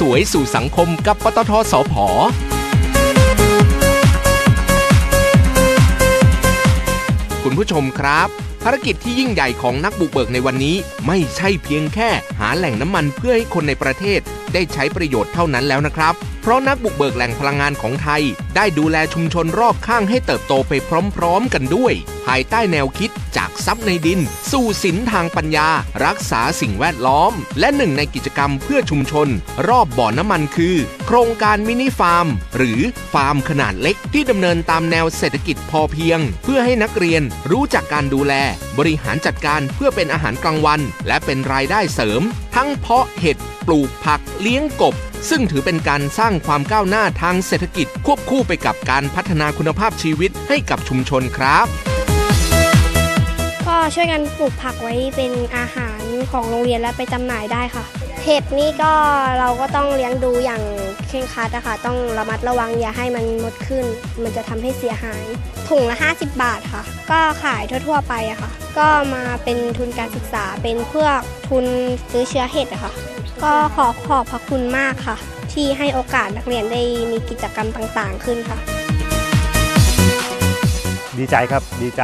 สวยสู่สังคมกับปตทสพคุณผู้ชมครับภารกิจที่ยิ่งใหญ่ของนักบุกเบิกในวันนี้ ไม่ใช่เพียงแค่หาแหล่งน้ำมันเพื่อให้คนในประเทศได้ใช้ประโยชน์เท่านั้นแล้วนะครับ ราะนักบุกเบิกแหล่งพลังงานของไทย ได้ดูแลชุมชนรอบข้างให้เติบโตไปพร้อมๆกันด้วย ภายใต้แนวคิดจากทรัพย์ในดิน สู่สินทางปัญญา รักษาสิ่งแวดล้อม และหนึ่งในกิจกรรมเพื่อชุมชน รอบบ่อน้ำมันคือ โครงการมินิฟาร์ม หรือฟาร์มขนาดเล็กที่ดำเนินตามแนวเศรษฐกิจพอเพียง เพื่อให้นักเรียนรู้จักการดูแล บริหารจัดการเพื่อเป็นอาหารกลางวัน และเป็นรายได้เสริม ทั้งเพาะเห็ดปลูกผักเลี้ยงกบ ซึ่งถือเป็นการสร้างความก้าวหน้าทางเศรษฐกิจควบคู่ไปกับการพัฒนาคุณภาพชีวิตให้กับชุมชนครับก็ช่วยกันปลูกผักไว้เป็นอาหารของโรงเรียนและไปจำหน่ายได้ค่ะ เห็ดนี่ก็เราก็ต้องเลี้ยงดูอย่างเคร่งครัดนะคะต้องระมัดระวังอย่าให้มันมดขึ้น มันจะทำให้เสียหาย ถุงละ 50 บาทค่ะ ก็ขายทั่ว ๆ ไปอะค่ะ ก็มาเป็นทุนการศึกษาเป็นเพื่อทุนซื้อเชื้อเห็ดอะค่ะ ก็ขอขอบพระคุณมากค่ะ ที่ให้โอกาสนักเรียนได้มีกิจกรรมต่างๆขึ้นค่ะ ดีใจครับดีใจ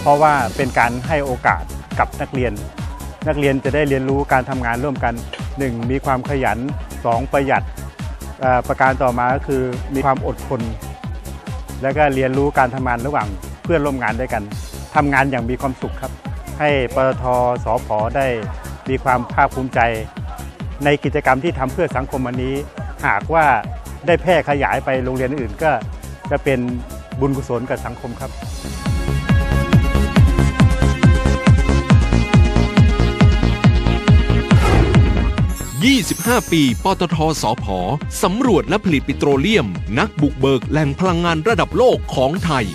เพราะว่าเป็นการให้โอกาสกับนักเรียนนักเรียนจะได้เรียนรู้การทำงานร่วมกัน 1. มีความขยัน 2. ประหยัดประการต่อมาก็คือมีความอดทน แล้วก็เรียนรู้การทำงานระหว่างเพื่อนร่วมงานด้วยกันทำงานอย่างมีความสุขครับ ให้ปตทสพได้มีความภาคภูมิใจ ในกิจกรรมที่ทำเพื่อสังคมวันนี้ หากว่าได้แพร่ขยายไปโรงเรียนอื่นก็จะเป็นบุญกุศลกับสังคมครับ 25ปี ปตทสพสำรวจและผลิตปิโตรเลียม นักบุกเบิกแหล่งพลังงานระดับโลกของไทย